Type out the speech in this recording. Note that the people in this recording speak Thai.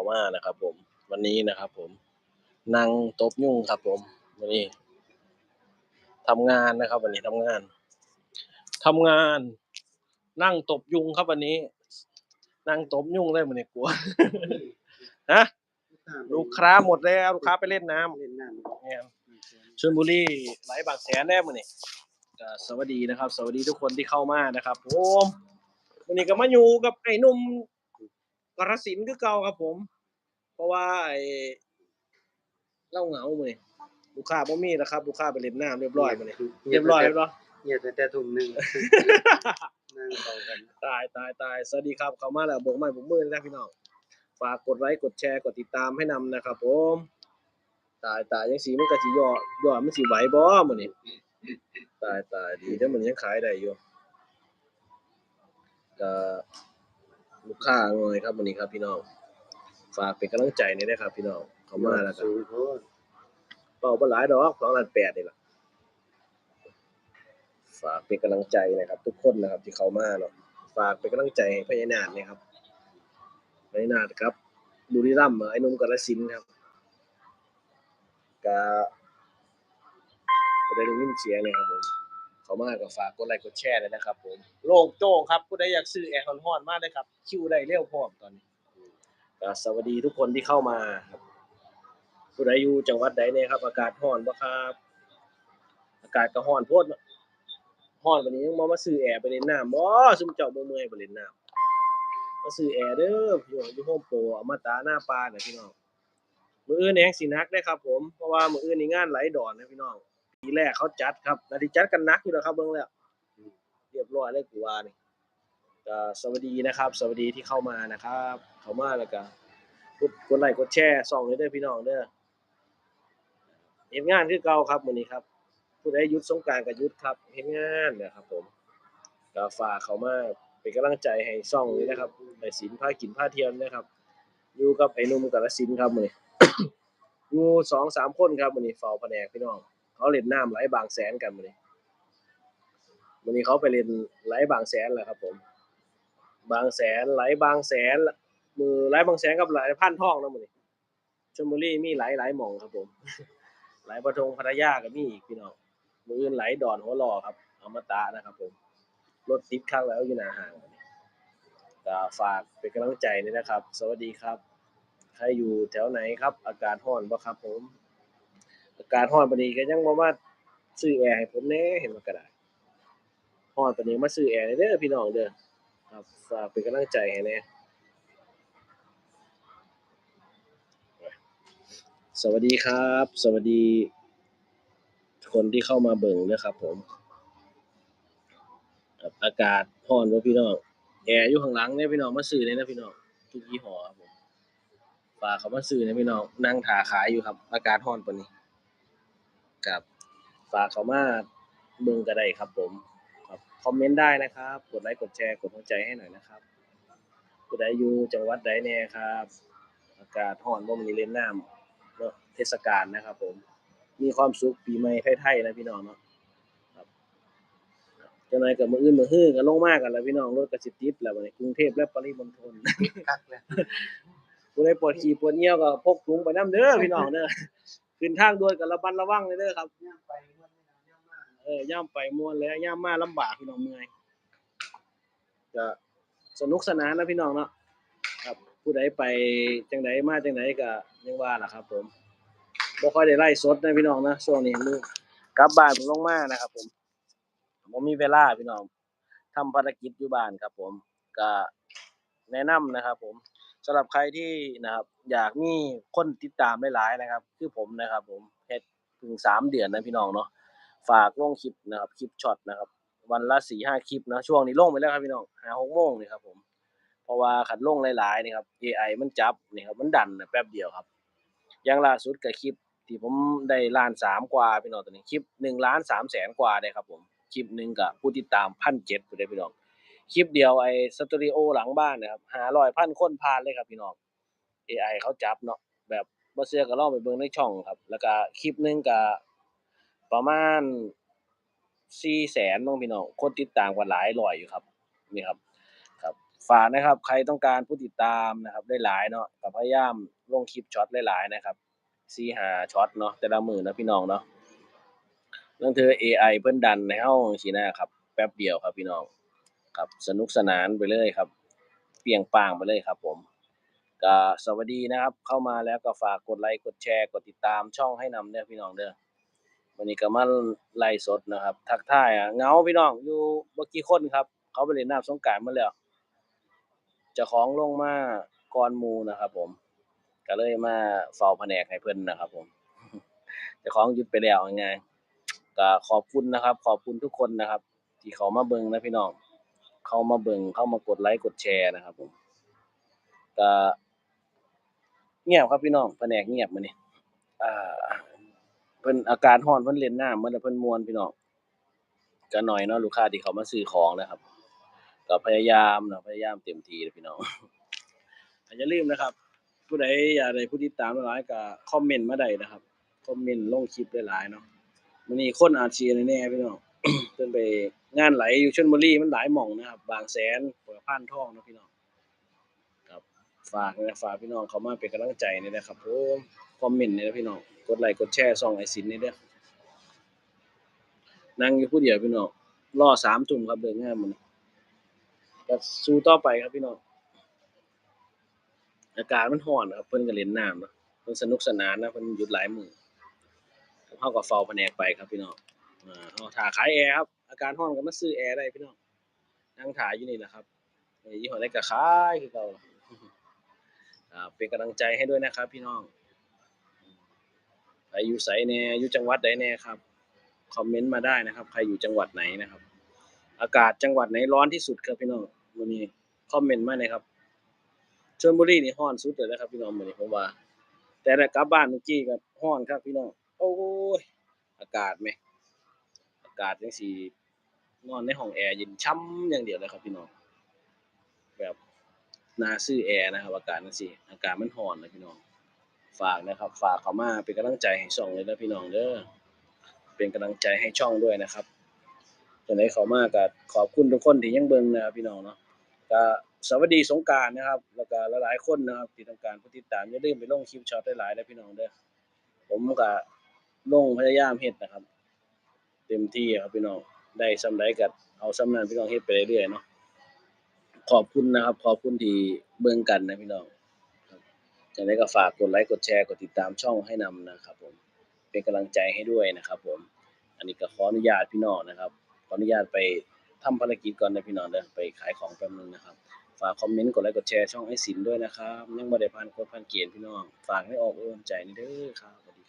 ามานะครับ ผม วันนี้นะครับ ผมนั่งตบยุ่งครับ ผมวันนี้ทำงานนะครับ วันนี้ทำงานทำงาน นั่งตบยุงครับวันนี้ นั่งตบยุ่งเลยมันนี่กลัวฮะลูกค้าหมดแล้วลูกค้าไปเล่นน้ำเล่นน้ำเนี่ยชลบุรีไหลบางแสนแน่มื้อนี้ก็สวัสดีนะครับ สวัสดีทุกคนที่เข้ามานะครับผมวันนี้ก็มาอยู่กับไอ้หนุ่ม กรสินธุ์คือเก่าครับผม เพราะว่าไอ้เล่าเหงามื้อนี้ลูกค้าบ่มีแล้วครับลูกค้าไปเล่นน้ำเรียบร้อยมื้อนี้เรียบร้อยแล้วเนาะเงียบแต่แต่ทุ่มหนึ่งนั่งเข้ากันตายตายตายสวัสดีครับเข้ามาแล้วโบกไม้โบกมือนะพี่น้องฝากกดไลค์กดแชร์กดติดตามให้นำนะครับ ผม ตายตายยังสีมันก็สิย่อย่อมันสิไหวบ่มื้อนี้ตายตายดีแต่มันยังขายได้อยู่ก็ ลูกค้าหน่อยครับมื้อนี้ครับพี่น้อง ฝากเป็นกำลังใจนี่อยนะครับ พี่น้องเขามาแล้วก็สูงโพดเป่าบหลายดอก2ล้าน8นี่แหละฝากเป็นกำลังใจนะครับ ทุกคนนะครับ ที่เขามาเนาะฝากเป็นกำลังใจให้พญานาคนะครับพญานาคครับบุรีรัมย์ไอ้นุ่มกาฬสินครับก็ได้ยินเสียงเลยครับผม เขามากก็ฝากกดไลค์กดแชร์เลยนะครับ ผมโล่งโจ้งครับผู้ใดอยากซื้อแอร์ฮ้อนๆมากเลยครับ คิวได้เร็วพร้อมตอนนี้ก็สวัสดีทุกคนที่เข้ามาครับผู้ใดอยู่จังหวัดใดเนี่ยครับ อากาศร้อนบ่ครับ อากาศก็ร้อนโพดเนาะร้อนวันนี้ยังบ่มาซื้อแอร์ไปเล่นน้ำบ่ซุมเจ้าบ่เมื่อยไปเล่นน้ำมาซื้อแอร์เด้อพี่อยู่โฮมโปรอมตะหน้าปลาเน่ะพี่น้องมืออื่นแฮงสินักเด้ครับ ผมเพราะว่ามืออื่นนี่งานไหลดอนนะพี่น้อง ปีแรกเขาจัดครับนาทีจัดกันนักอยู่แล้วครับเบิ่งแล้วเรียบร้อยเลยกูว่านี่ก็สวัสดีนะครับ สวัสดีที่เข้ามานะครับ เข้ามาแล้วก็กดกดไลค์กดแชร์ส่องเลยเด้อพี่น้องเด้อเฮ็ดงานคือเก่าครับมื้อนี้ครับผู้ใดยุดสงกรานต์ก็หยุดครับเฮ็ดงานเด้อครับ ผมก็ฝากเขามาเป็นกำลังใจให้ซ่องนี้นะครับไอ้สินพากินพาเทียวนะครับ อยู่กับไอ้นุ่มกาฬสินครับมือนี้อยู่สองสามคนครับมือนี้เฝ้าแผนกพี่น้อง เขาเล่นน้ำไหลบางแสนกันมื้อนี้มื้อนี้เขาไปเล่นไหลบางแสนแหละครับ ผม บางแสนไหลบางแสนมือไหลบางแสนกับไหลพันทองนะมื้อนี้ชลบุรีมีหลายหลายหม่องครับ ผม ไหลประทงพัทยาก็มีอีกพี่น้องมืออื่นไหลดอนหัวหล่อครับอมตะนะครับ ผมรถติดข้างแล้วอยู่หนาห้างมื้อนี้ฝากเป็นกำลังใจด้วยนะครับ สวัสดีครับ ใครอยู่แถวไหนครับ อากาศร้อนบ่ครับผม การ้อนปานนี้ก็ยังบ่มาซื้อแอร์ให้ผมแน่เห็นว่ากระดาษร้อนปานนี้มาซื้อแอร์เด้อพี่น้องเด้อครับฝากเป็นกำลังใจให้แน่สวัสดีครับ สวัสดี คนที่เข้ามาเบิ่งนะครับผมครับอากาศร้อนบ่พี่น้องแอร์อยู่ข้างหลังเนี่ยพี่น้องมาซื้อเลยนะพี่น้องทุกยี่ห้อครับผมฝากเขามาซื้อเนะพี่น้องนั่งถาขายอยู่ครับ อากาศร้อนปานนี้ ครับฝากเขามาเบิ่งก็ได้ครับ ผมครับคอมเมนต์ได้นะครับ กดไลค์กดแชร์กดหัวใจให้หน่อยนะครับผู้ใดอยู่จังหวัดใดแน่ครับ อากาศร้อนบ่มีเล่นน้ำเนาะเทศกาลนะครับ ผม มีความสุขปีใหม่ไทยๆนะพี่น้องเนาะครับจังไดก็มื้ออื่นมื้อฮื้อก็ลงมากันแล้วพี่น้องรถก็สิติดแล้วบัดนี้กรุงเทพและปริมณฑลคักแล้วผู้ใดปวดขี้ปวดเยี่ยวก็พกถุงไปน้ำเด้อพี่น้องเด้อ ขึ้นทางด่วนก็ระมัดระวังเลยเด้อครับย่างไปมันไม่นานย่างมากเออย่ามไปม่วนแล้วย่ามมาลำบากพี่น้องเมื่อยก็สนุกสนานนะพี่น้องเนาะครับผู้ใดไปจังไดมาจังไดก็ยังว่าล่ะครับ ผมบ่ค่อยได้ไล่สดนะพี่น้องนะช่วงนี้มือกลับบ้านเพิ่งลงมานะครับ ผมบ่มีเวลาพี่น้องทำภารกิจอยู่บ้านครับ ผมก็แนะนำนะครับ ผม สำหรับใครที่นะครับ อยากมีคนติดตามหลายๆนะครับ คือผมนะครับ ผมเฮ็ดเพิ่งสามเดือนนะพี่น้องเนาะฝากลงคลิปนะครับคลิปช็อตนะครับ วันละสี่ห้าคลิปนะช่วงนี้ลงไปแล้วครับพี่น้องห้าหกโมงนี่ครับผมเพราะว่าขัดลงหลายๆนี่ครับ AI มันจับนี่ครับมันดันนะแป๊บเดียวครับอย่างล่าสุดกับคลิปที่ผมได้ล้านสามกว่าพี่น้องตัวนี้คลิปหนึ่งล้านสามแสนกว่าได้ครับผมคลิปหนึ่งกับผู้ติดตามพันเจ็ดได้พี่น้อง คลิปเดียวไอ้สตูดิโอหลังบ้านนะครับหาร้อยพันคนผ่านเลยครับพี่น้อง AI เขาจับเนาะแบบบ่เชื่อก็ล่องไปเบิ่งในช่องครับ แล้วก็คลิปหนึงก็ประมาณ4แสนน้องพี่น้องคนติดตามกว่าหลายร้อยอยู่ครับนี่ครับครับฝากนะครับ ใครต้องการผู้ติดตามนะครับได้หลายเนาะก็พยายามลงคลิปช็อตหลายๆนะครับสี่หาช็อตเนาะแต่ละมือนะพี่น้องเนาะเรื่องเธอ AI เพิ่นดันในเฮาสินะครับ แป๊บเดียวครับพี่น้อง ครับ สนุกสนานไปเลยครับ เปียงป้างไปเลยครับ ผมก็สวัสดีนะครับ เข้ามาแล้วก็ฝากกดไลค์กดแชร์กดติดตามช่องให้นำเด้อพี่น้องเด้อวันนี้ก็มาไล่สดนะครับ ทักทายอะเงาพี่น้องอยู่บ่อกี่คนครับ เขาไปเล่นน้ำสงกรานต์มาแล้วจ้าของลงมาก่อนมูนะครับ ผม ก็เลยมาเฝ้าแผนกให้เพิ่นนะครับ ผมจ้าของหยุดไปแล้วยังไงก็ขอบคุณนะครับ ขอบคุณทุกคนนะครับ ที่เขามาเบิ่งนะพี่น้อง เข้ามาเบิ่งเข้ามากดไลค์กดแชร์นะครับผมก็เงียบครับพี่น้องแผนกเงียบมื้อนี้อ่าเพิ่นอากาศร้อนเพิ่นเล่นน้ำมันแล้วเพิ่นมวนพี่น้องก็น้อยเนาะลูกค้าที่เขามาซื้อของนะครับก็พยายามนะพยายามเต็มที่เลยพี่น้องอย่าลืมนะครับ ผู้ใดอยากได้ผู้ติดตามหลายก็คอมเมนต์มาได้นะครับคอมเมนต์ลงคลิปหลายๆเนาะมื้อนี้คนอาชีพแน่ๆพี่น้อง เพิ่นไปงานไหลอยู่ชลบุรีมันหลายหม่องนะครับ บางแสนเปิดพานทองนะพี่น้องครับฝากนะฝากพี่น้องเขามาเป็นกำลังใจนี่นะครับผมคอมเมนต์นี่นะพี่น้องกดไลค์กดแชร์ส่องไอซินนี่เด้อนั่งอยู่ผู้เดียวพี่น้องรอสามทุ่มครับเดินง่านมื้อนี้ก็สู้ต่อไปครับพี่น้องอากาศมันร้อนครับเพิ่นก็เล่นน้ำเนาะเพิ่นสนุกสนานนะเพิ่นหยุดหลายมือเฮาก็เฝ้าแผนกไปครับพี่น้อง อ่าเฮาถ่าขายแอร์ครับ อากาศร้อนก็มาซื้อแอร์ได้พี่น้องนั่งถ่ายอยู่นี่แหละครับยี่ห้อใดก็ขายคือเก่าเป็นกำลังใจให้ด้วยนะครับ พี่น้องใครอยู่ไสแน่อยู่จังหวัดใดแน่ครับ คอมเมนต์มาได้นะครับ ใครอยู่จังหวัดไหนนะครับ อากาศจังหวัดไหนร้อนที่สุดครับพี่น้องมื้อนี้คอมเมนต์มาหน่อยครับชลบุรีนี่ร้อนสุดเลยนะครับ พี่น้องมื้อนี้ผมว่า แต่ถ้ากลับบ้านเมื่อกี้ก็ร้อนครับ พี่น้อง โอ้ยอากาศแหม กาศจังซี่นอนในห้องแอร์เย็นช่ำอย่างเดียวเลยครับพี่น้องแบบน่าซื้อแอร์นะครับ อากาศจังซี่ อากาศมันร้อนนะพี่น้องฝากนะครับ ฝากเขามาเป็นกำลังใจให้ช่องเลยนะพี่น้องเด้อเป็นกำลังใจให้ช่องด้วยนะครับจังไดเขามาก็ขอบคุณทุกคนที่ยังเบิ่งนะครับพี่น้องเนาะก็สวัสดีสงกานต์นะครับ แล้วก็หลายๆคนนะครับที่ต้องการผู้ติดตามอย่าลืมไปลงคลิปช็อตหลายๆนะพี่น้องเด้อผมก็ลงพยายามเฮ็ดนะครับ เต็มที่ครับพี่น้องได้ซำใดก็เอาซำนั้นพี่น้องเฮ็ดไปเรื่อยๆเนาะขอบคุณนะครับ ขอบคุณที่เบิ่งกันนะพี่น้องครับจังไดก็ฝากกดไลค์กดแชร์กดติดตามช่องให้นำนะครับ ผมเป็นกำลังใจให้ด้วยนะครับ ผม อันนี้ก็ขออนุญาตพี่น้องนะครับขออนุญาตไปทำภารกิจก่อนนะพี่น้องเด้อไปขายของแป๊บนึงนะครับฝากคอมเมนต์กดไลค์กดแชร์ช่องไอ้สินด้วยนะครับยังบ่ได้ผ่านกดผ่านเกณฑ์พี่น้องฝากให้ออกโอนใจนี่เด้อครับ